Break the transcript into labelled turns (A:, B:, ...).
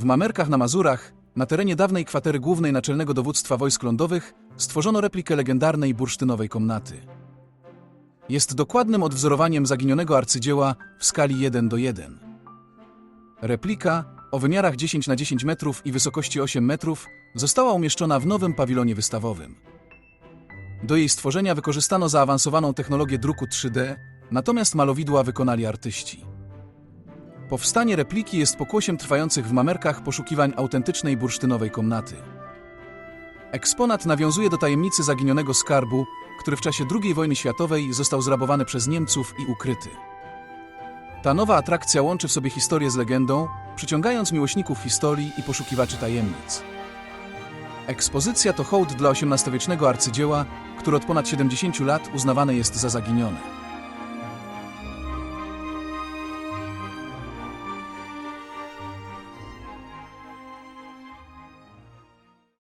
A: W Mamerkach na Mazurach, na terenie dawnej kwatery głównej Naczelnego Dowództwa Wojsk Lądowych, stworzono replikę legendarnej bursztynowej komnaty. Jest dokładnym odwzorowaniem zaginionego arcydzieła w skali 1 do 1. Replika, o wymiarach 10 na 10 metrów i wysokości 8 metrów, została umieszczona w nowym pawilonie wystawowym. Do jej stworzenia wykorzystano zaawansowaną technologię druku 3D, natomiast malowidła wykonali artyści. Powstanie repliki jest pokłosiem trwających w Mamerkach poszukiwań autentycznej bursztynowej komnaty. Eksponat nawiązuje do tajemnicy zaginionego skarbu, który w czasie II wojny światowej został zrabowany przez Niemców i ukryty. Ta nowa atrakcja łączy w sobie historię z legendą, przyciągając miłośników historii i poszukiwaczy tajemnic. Ekspozycja to hołd dla XVIII-wiecznego arcydzieła, które od ponad 70 lat uznawane jest za zaginione.